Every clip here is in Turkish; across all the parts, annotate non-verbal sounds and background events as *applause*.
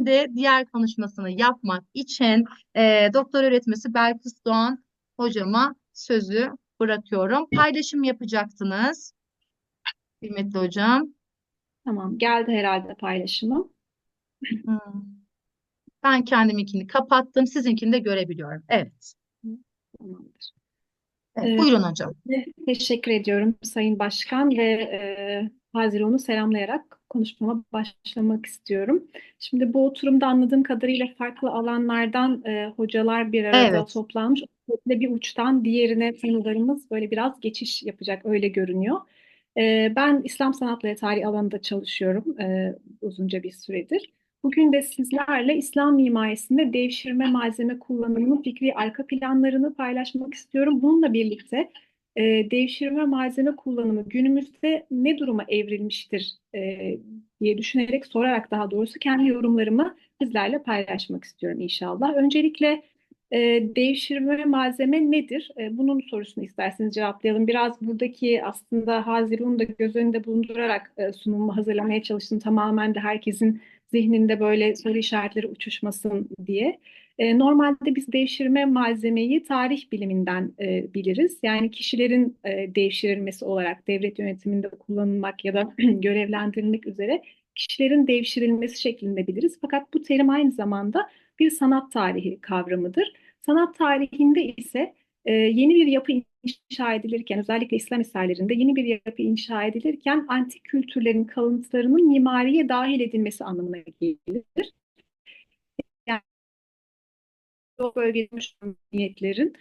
Şimdi diğer konuşmasını yapmak için e, doktor öğretmesi Belkıs Doğan hocama sözü bırakıyorum. Paylaşım yapacaktınız kıymetli hocam. Tamam, geldi herhalde paylaşımım. Hmm. Ben kendiminkini kapattım. Sizinkini de görebiliyorum. Evet. Tamamdır. Evet, Ee, buyurun hocam. teşekkür ediyorum Sayın Başkan ve e, Haziran'ı selamlayarak konuşmama başlamak istiyorum. Şimdi bu oturumda anladığım kadarıyla farklı alanlardan e, hocalar bir arada Evet. toplanmış. Ve bir uçtan diğerine konularımız böyle biraz geçiş yapacak öyle görünüyor. E, ben İslam sanatları tarihi alanında çalışıyorum e, uzunca bir süredir. Bugün de sizlerle İslam mimarisinde devşirme malzeme kullanımının fikri arka planlarını paylaşmak istiyorum. Bununla birlikte e, devşirme malzeme kullanımı günümüzde ne duruma evrilmiştir e, diye düşünerek, sorarak daha doğrusu kendi yorumlarımı sizlerle paylaşmak istiyorum inşallah. Öncelikle e, devşirme malzeme nedir? E, bunun sorusunu isterseniz cevaplayalım. Biraz buradaki aslında Hazirun'u da göz önünde bulundurarak e, sunumumu hazırlamaya çalıştım. Tamamen de herkesin zihninde böyle soru işaretleri uçuşmasın diye. E, normalde biz devşirme malzemeyi tarih biliminden e, biliriz. Yani kişilerin e, devşirilmesi olarak devlet yönetiminde kullanılmak ya da *clears throat* görevlendirilmek üzere kişilerin devşirilmesi şeklinde biliriz. Fakat bu terim aynı zamanda bir sanat tarihi kavramıdır. Sanat tarihinde ise e, yeni bir yapı inşa edilirken, özellikle İslam eserlerinde yeni bir yapı inşa edilirken antik kültürlerin kalıntılarının mimariye dahil edilmesi anlamına gelir. Yani o bölgede medeniyetlerin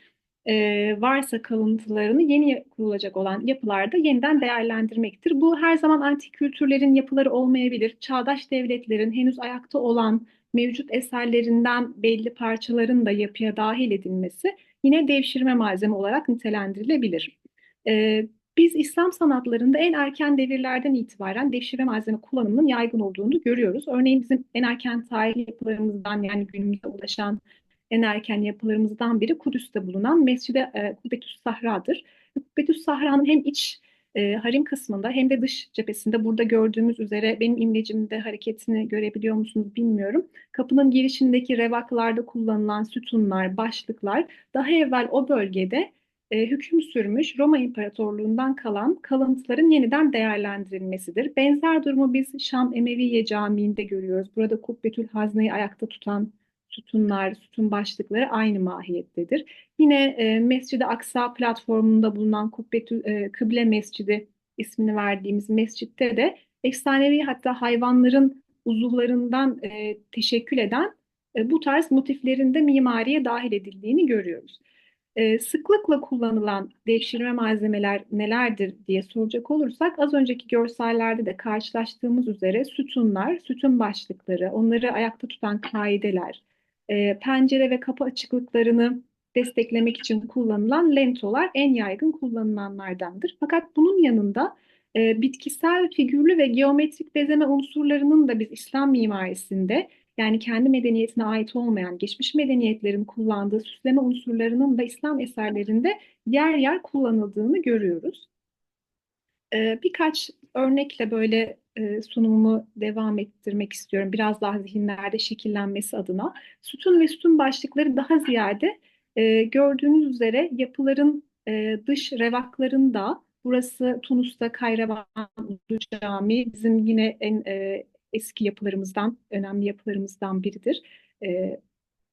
e, varsa kalıntılarını yeni kurulacak olan yapılarda yeniden değerlendirmektir. Bu her zaman antik kültürlerin yapıları olmayabilir. Çağdaş devletlerin henüz ayakta olan mevcut eserlerinden belli parçaların da yapıya dahil edilmesi yine devşirme malzeme olarak nitelendirilebilir. E, biz İslam sanatlarında en erken devirlerden itibaren devşirme malzeme kullanımının yaygın olduğunu görüyoruz. Örneğin bizim en erken tarih yapılarımızdan yani günümüze ulaşan en erken yapılarımızdan biri Kudüs'te bulunan Mescid-i e, Kubbetüs Sahra'dır. Kubbetüs Sahra'nın hem iç e, harim kısmında hem de dış cephesinde burada gördüğümüz üzere benim imlecimde hareketini görebiliyor musunuz bilmiyorum. Kapının girişindeki revaklarda kullanılan sütunlar, başlıklar daha evvel o bölgede e, hüküm sürmüş Roma İmparatorluğundan kalan kalıntıların yeniden değerlendirilmesidir. Benzer durumu biz Şam Emeviye Camii'nde görüyoruz. Burada Kubbetül Hazne'yi ayakta tutan sütunlar, sütun başlıkları aynı mahiyettedir. Yine e, Mescid-i Aksa platformunda bulunan Kubbetül e, Kıble Mescidi ismini verdiğimiz mescitte de efsanevi hatta hayvanların uzuvlarından e, teşekkül eden e, bu tarz motiflerin de mimariye dahil edildiğini görüyoruz. E, sıklıkla kullanılan devşirme malzemeler nelerdir diye soracak olursak az önceki görsellerde de karşılaştığımız üzere sütunlar, sütun başlıkları, onları ayakta tutan kaideler, e, pencere ve kapı açıklıklarını desteklemek için kullanılan lentolar en yaygın kullanılanlardandır. Fakat bunun yanında e, bitkisel, figürlü ve geometrik bezeme unsurlarının da biz İslam mimarisinde yani kendi medeniyetine ait olmayan geçmiş medeniyetlerin kullandığı süsleme unsurlarının da İslam eserlerinde yer yer kullanıldığını görüyoruz. Ee, birkaç örnekle böyle e, sunumumu devam ettirmek istiyorum. Biraz daha zihinlerde şekillenmesi adına. Sütun ve sütun başlıkları daha ziyade e, gördüğünüz üzere yapıların e, dış revaklarında burası Tunus'ta Kayravan Cami bizim yine en e, eski yapılarımızdan, önemli yapılarımızdan biridir.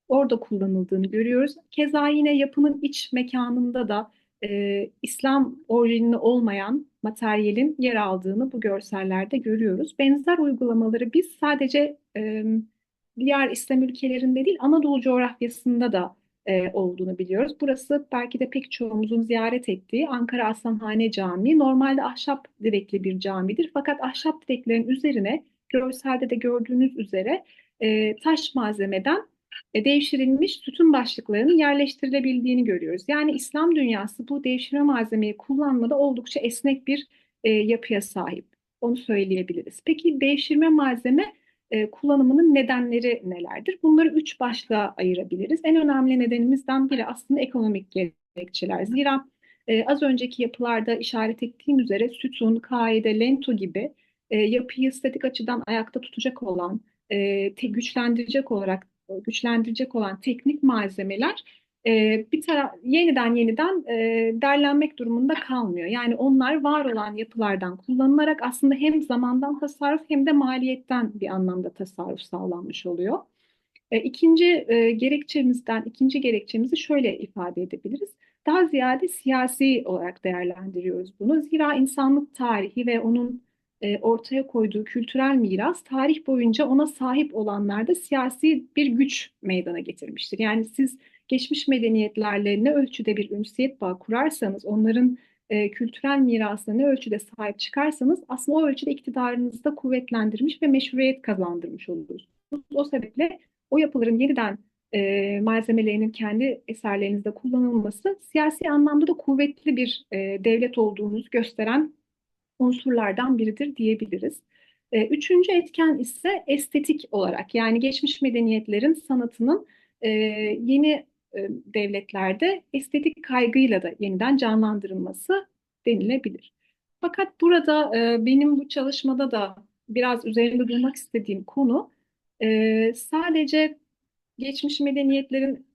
Orada kullanıldığını görüyoruz. Keza yine yapının iç mekanında da e, İslam orijinli olmayan materyalin yer aldığını bu görsellerde görüyoruz. Benzer uygulamaları biz sadece e, diğer İslam ülkelerinde değil Anadolu coğrafyasında da e, olduğunu biliyoruz. Burası belki de pek çoğumuzun ziyaret ettiği Ankara Aslanhane Camii. Normalde ahşap direkli bir camidir. Fakat ahşap direklerin üzerine görselde de gördüğünüz üzere e, taş malzemeden devşirilmiş sütun başlıklarının yerleştirilebildiğini görüyoruz. Yani İslam dünyası bu devşirme malzemeyi kullanmada oldukça esnek bir e, yapıya sahip. Onu söyleyebiliriz. Peki devşirme malzeme e, kullanımının nedenleri nelerdir? Bunları üç başlığa ayırabiliriz. En önemli nedenimizden biri aslında ekonomik gerekçeler. Zira e, az önceki yapılarda işaret ettiğim üzere sütun, kaide, lento gibi e, yapıyı statik açıdan ayakta tutacak olan e, te- güçlendirecek olarak güçlendirecek olan teknik malzemeler e, bir taraf yeniden yeniden e, derlenmek durumunda kalmıyor. Yani onlar var olan yapılardan kullanılarak aslında hem zamandan tasarruf hem de maliyetten bir anlamda tasarruf sağlanmış oluyor. E, İkinci e, gerekçemizden, ikinci gerekçemizi şöyle ifade edebiliriz. Daha ziyade siyasi olarak değerlendiriyoruz bunu. Zira insanlık tarihi ve onun e, ortaya koyduğu kültürel miras tarih boyunca ona sahip olanlarda siyasi bir güç meydana getirmiştir. Yani siz geçmiş medeniyetlerle ne ölçüde bir ünsiyet bağı kurarsanız, onların e, kültürel mirasına ne ölçüde sahip çıkarsanız aslında o ölçüde iktidarınızı da kuvvetlendirmiş ve meşruiyet kazandırmış olursunuz. O sebeple o yapıların yeniden e, malzemelerinin kendi eserlerinizde kullanılması siyasi anlamda da kuvvetli bir e, devlet olduğunuzu gösteren unsurlardan biridir diyebiliriz. E, üçüncü etken ise estetik olarak yani geçmiş medeniyetlerin sanatının e, yeni e, devletlerde estetik kaygıyla da yeniden canlandırılması denilebilir. Fakat burada e, benim bu çalışmada da biraz üzerinde durmak istediğim konu sadece geçmiş medeniyetlerin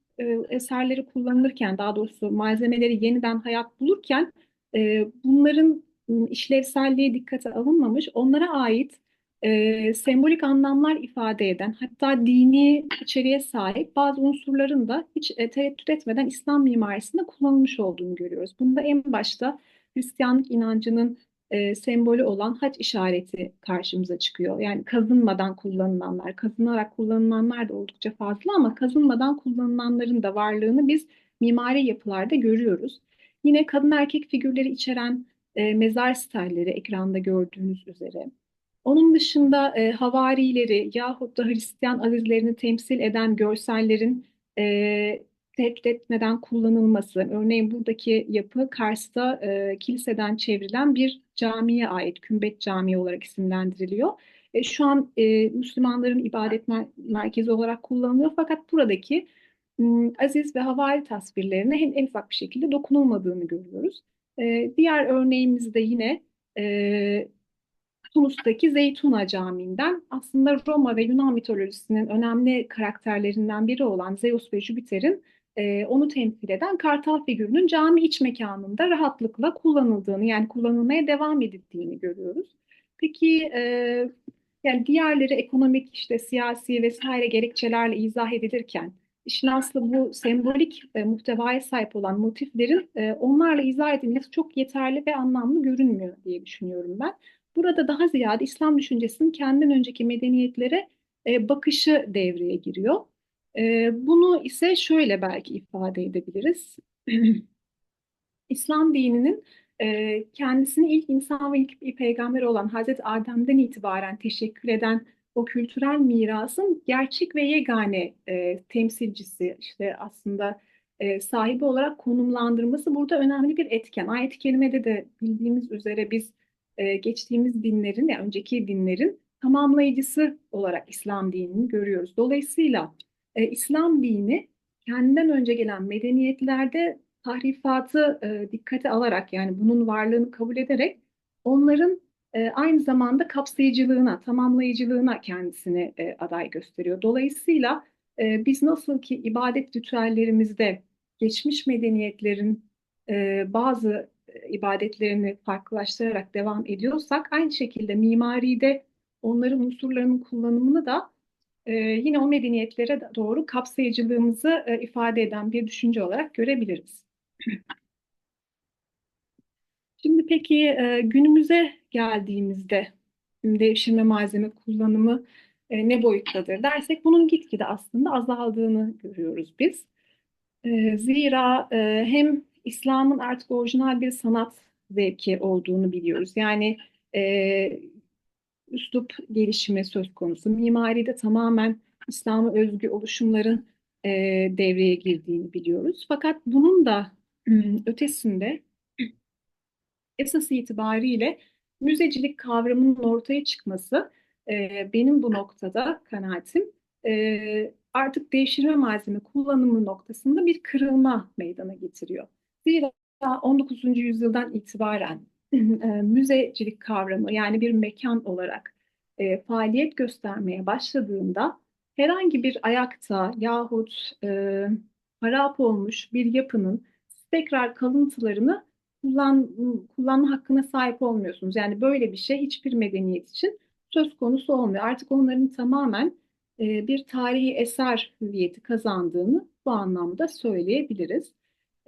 eserleri kullanılırken, daha doğrusu malzemeleri yeniden hayat bulurken bunların m, işlevselliği dikkate alınmamış, onlara ait e, sembolik anlamlar ifade eden, hatta dini içeriğe sahip bazı unsurların da hiç e, tereddüt etmeden İslam mimarisinde kullanılmış olduğunu görüyoruz. Bunda en başta Hristiyanlık inancının e, sembolü olan haç işareti karşımıza çıkıyor. Yani kazınmadan kullanılanlar, kazınarak kullanılanlar da oldukça fazla ama kazınmadan kullanılanların da varlığını biz mimari yapılarda görüyoruz. Yine kadın erkek figürleri içeren e, mezar stilleri ekranda gördüğünüz üzere. Onun dışında e, havarileri yahut da Hristiyan azizlerini temsil eden görsellerin e, tehdit etmeden kullanılması. Örneğin buradaki yapı Kars'ta e, kiliseden çevrilen bir camiye ait, Kümbet Camii olarak isimlendiriliyor. E, şu an e, Müslümanların ibadet mer- merkezi olarak kullanılıyor fakat buradaki m, aziz ve havari tasvirlerine en, en ufak bir şekilde dokunulmadığını görüyoruz. E, diğer örneğimizde yine e, Tunus'taki Zeytuna Camii'nden aslında Roma ve Yunan mitolojisinin önemli karakterlerinden biri olan Zeus ve Jüpiter'in e, onu temsil eden kartal figürünün cami iç mekanında rahatlıkla kullanıldığını yani kullanılmaya devam edildiğini görüyoruz. Peki e, yani diğerleri ekonomik işte siyasi vesaire gerekçelerle izah edilirken işin aslı bu sembolik e, muhtevaya sahip olan motiflerin e, onlarla izah edilmesi çok yeterli ve anlamlı görünmüyor diye düşünüyorum ben. Burada daha ziyade İslam düşüncesinin kendinden önceki medeniyetlere e, bakışı devreye giriyor. E, bunu ise şöyle belki ifade edebiliriz. *clears throat* İslam dininin e, kendisini ilk insan ve ilk peygamber olan Hazreti Adem'den itibaren teşekkür eden o kültürel mirasın gerçek ve yegane e, temsilcisi işte aslında e, sahibi olarak konumlandırması burada önemli bir etken. Ayet-i kerimede de bildiğimiz üzere biz e, geçtiğimiz dinlerin ya önceki dinlerin tamamlayıcısı olarak İslam dinini görüyoruz. Dolayısıyla e, İslam dini kendinden önce gelen medeniyetlerde tahrifatı e, dikkate alarak yani bunun varlığını kabul ederek onların e, aynı zamanda kapsayıcılığına, tamamlayıcılığına kendisini e, aday gösteriyor. Dolayısıyla e, biz nasıl ki ibadet ritüellerimizde geçmiş medeniyetlerin e, bazı e, ibadetlerini farklılaştırarak devam ediyorsak aynı şekilde mimaride onların unsurlarının kullanımını da e, yine o medeniyetlere doğru kapsayıcılığımızı e, ifade eden bir düşünce olarak görebiliriz. *clears throat* Şimdi peki e, günümüze geldiğimizde devşirme malzeme kullanımı e, ne boyuttadır dersek bunun gitgide aslında azaldığını görüyoruz biz. E, zira e, hem İslam'ın artık orijinal bir sanat zevki olduğunu biliyoruz. Yani e, üslup gelişimi söz konusu. Mimaride tamamen İslam'a özgü oluşumların e, devreye girdiğini biliyoruz. Fakat bunun da ım, ötesinde esas itibariyle müzecilik kavramının ortaya çıkması e, benim bu noktada kanaatim e, artık devşirme malzeme kullanımı noktasında bir kırılma meydana getiriyor. Zira 19. yüzyıldan itibaren *clears throat* e, müzecilik kavramı yani bir mekan olarak e, faaliyet göstermeye başladığında herhangi bir ayakta yahut e, harap olmuş bir yapının tekrar kalıntılarını kullan, kullanma hakkına sahip olmuyorsunuz. Yani böyle bir şey hiçbir medeniyet için söz konusu olmuyor. Artık onların tamamen e, bir tarihi eser hüviyeti kazandığını bu anlamda söyleyebiliriz.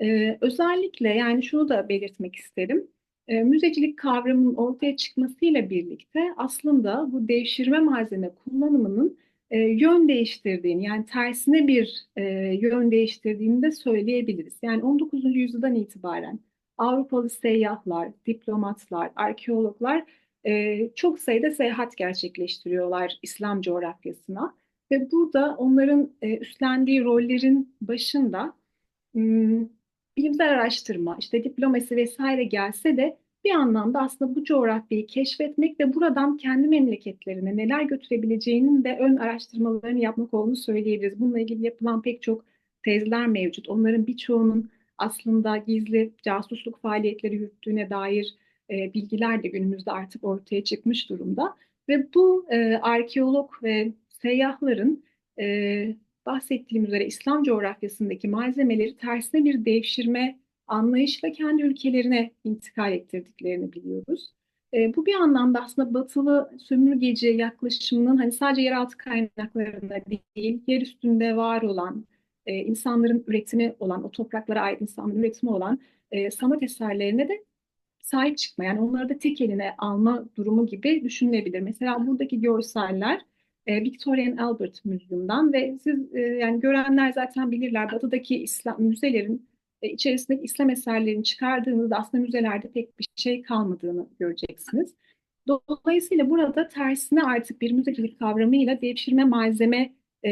E, özellikle yani şunu da belirtmek isterim. E, müzecilik kavramının ortaya çıkmasıyla birlikte aslında bu devşirme malzeme kullanımının e, yön değiştirdiğini yani tersine bir e, yön değiştirdiğini de söyleyebiliriz. Yani 19. yüzyıldan itibaren Avrupalı seyyahlar, diplomatlar, arkeologlar e, çok sayıda seyahat gerçekleştiriyorlar İslam coğrafyasına. Ve burada onların e, üstlendiği rollerin başında hmm, bilimsel araştırma, işte diplomasi vesaire gelse de bir anlamda aslında bu coğrafyayı keşfetmek ve buradan kendi memleketlerine neler götürebileceğinin de ön araştırmalarını yapmak olduğunu söyleyebiliriz. Bununla ilgili yapılan pek çok tezler mevcut. Onların birçoğunun aslında gizli casusluk faaliyetleri yürüttüğüne dair e, bilgiler de günümüzde artık ortaya çıkmış durumda. Ve bu e, arkeolog ve seyyahların e, bahsettiğim üzere İslam coğrafyasındaki malzemeleri tersine bir devşirme anlayışla kendi ülkelerine intikal ettirdiklerini biliyoruz. E, bu bir anlamda aslında batılı sömürgeci yaklaşımının hani sadece yeraltı kaynaklarında değil, yer üstünde var olan, e, insanların üretimi olan, o topraklara ait insanların üretimi olan e, sanat eserlerine de sahip çıkma. Yani onları da tek eline alma durumu gibi düşünülebilir. Mesela buradaki görseller e, Victoria and Albert Müzyum'dan ve siz e, yani görenler zaten bilirler Batı'daki İslam müzelerin e, içerisindeki İslam eserlerini çıkardığınızda aslında müzelerde pek bir şey kalmadığını göreceksiniz. Dolayısıyla burada tersine artık bir müzecilik kavramıyla devşirme malzeme e,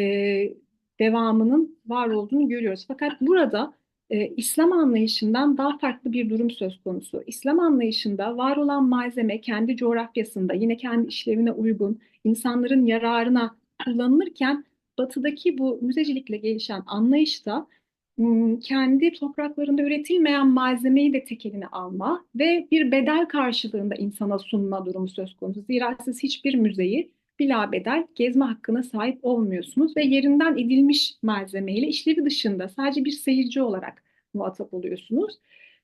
devamının var olduğunu görüyoruz. Fakat burada e, İslam anlayışından daha farklı bir durum söz konusu. İslam anlayışında var olan malzeme kendi coğrafyasında yine kendi işlevine uygun insanların yararına kullanılırken batıdaki bu müzecilikle gelişen anlayışta kendi topraklarında üretilmeyen malzemeyi de tek eline alma ve bir bedel karşılığında insana sunma durumu söz konusu. Zira siz hiçbir müzeyi bilabedel gezme hakkına sahip olmuyorsunuz ve yerinden edilmiş malzemeyle işlevi dışında sadece bir seyirci olarak muhatap oluyorsunuz.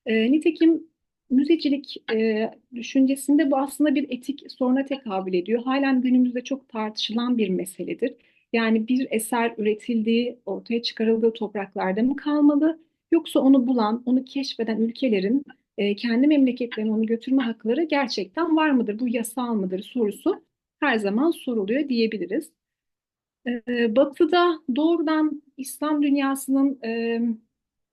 E, nitekim müzecilik e, düşüncesinde bu aslında bir etik soruna tekabül ediyor. Halen günümüzde çok tartışılan bir meseledir. Yani bir eser üretildiği, ortaya çıkarıldığı topraklarda mı kalmalı? Yoksa onu bulan, onu keşfeden ülkelerin e, kendi memleketlerine onu götürme hakları gerçekten var mıdır? Bu yasal mıdır sorusu her zaman soruluyor diyebiliriz. E, batı'da doğrudan İslam dünyasının e,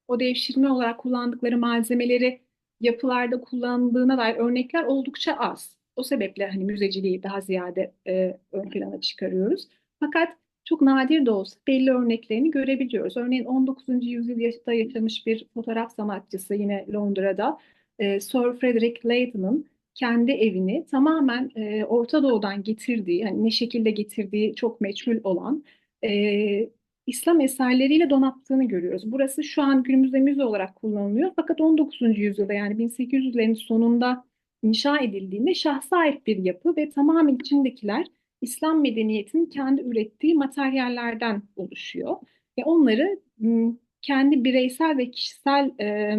o devşirme olarak kullandıkları malzemeleri yapılarda kullandığına dair örnekler oldukça az. O sebeple hani müzeciliği daha ziyade e, ön plana çıkarıyoruz. Fakat çok nadir de olsa belli örneklerini görebiliyoruz. Örneğin 19. yüzyılda yaşamış bir fotoğraf sanatçısı yine Londra'da e, Sir Frederick Leighton'ın kendi evini tamamen e, Orta Doğu'dan getirdiği, hani ne şekilde getirdiği çok meçhul olan e, İslam eserleriyle donattığını görüyoruz. Burası şu an günümüzde müze olarak kullanılıyor. Fakat 19. yüzyılda yani 1800'lerin sonunda inşa edildiğinde şahsa ait bir yapı ve tamamen içindekiler İslam medeniyetinin kendi ürettiği materyallerden oluşuyor. Ve onları kendi bireysel ve kişisel e,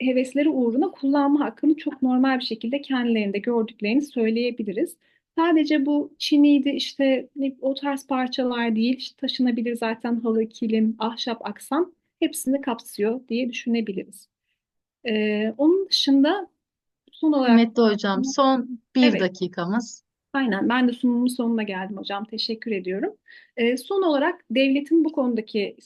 hevesleri uğruna kullanma hakkını çok normal bir şekilde kendilerinde gördüklerini söyleyebiliriz. Sadece bu çiniydi işte o tarz parçalar değil, işte taşınabilir zaten halı, kilim, ahşap, aksam hepsini kapsıyor diye düşünebiliriz. Ee, onun dışında son olarak... Kıymetli hocam, son bir Evet. dakikamız. Aynen ben de sunumun sonuna geldim hocam. Teşekkür ediyorum. Ee, son olarak devletin bu konudaki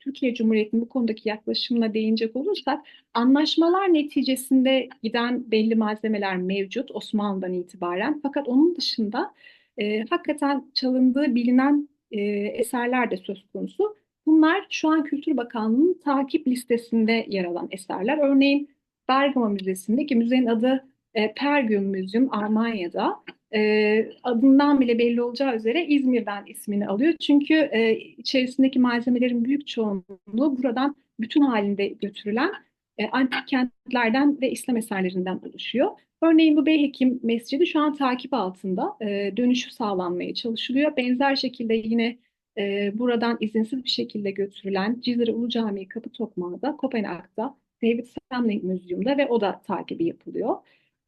Türkiye Cumhuriyeti'nin bu konudaki yaklaşımına değinecek olursak anlaşmalar neticesinde giden belli malzemeler mevcut Osmanlı'dan itibaren. Fakat onun dışında e, hakikaten çalındığı bilinen e, eserler de söz konusu. Bunlar şu an Kültür Bakanlığı'nın takip listesinde yer alan eserler. Örneğin Bergama Müzesi'nde ki müzenin adı e, Pergüm Müzyum Almanya'da e, adından bile belli olacağı üzere İzmir'den ismini alıyor. Çünkü e, içerisindeki malzemelerin büyük çoğunluğu buradan bütün halinde götürülen e, antik kentlerden ve İslam eserlerinden oluşuyor. Örneğin bu Beyhekim Mescidi şu an takip altında e, dönüşü sağlanmaya çalışılıyor. Benzer şekilde yine e, buradan izinsiz bir şekilde götürülen Cizre Ulu Camii Kapı Tokmağı'da, Kopenhag'da, David Samling Müzyum'da ve o da takibi yapılıyor.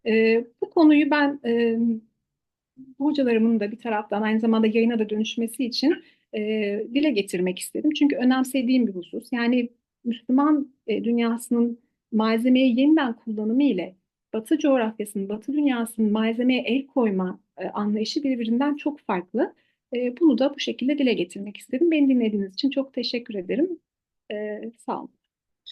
E, bu konuyu ben e, hocalarımın da bir taraftan aynı zamanda yayına da dönüşmesi için e, dile getirmek istedim. Çünkü önemsediğim bir husus. Yani Müslüman e, dünyasının malzemeyi yeniden kullanımı ile Batı coğrafyasının, Batı dünyasının malzemeye el koyma e, anlayışı birbirinden çok farklı. E, bunu da bu şekilde dile getirmek istedim. Beni dinlediğiniz için çok teşekkür ederim. E, sağ olun.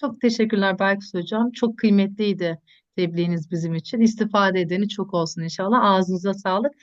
Çok teşekkürler Belkıs Hocam. Çok kıymetliydi tebliğiniz bizim için. İstifade edeni çok olsun inşallah. Ağzınıza sağlık.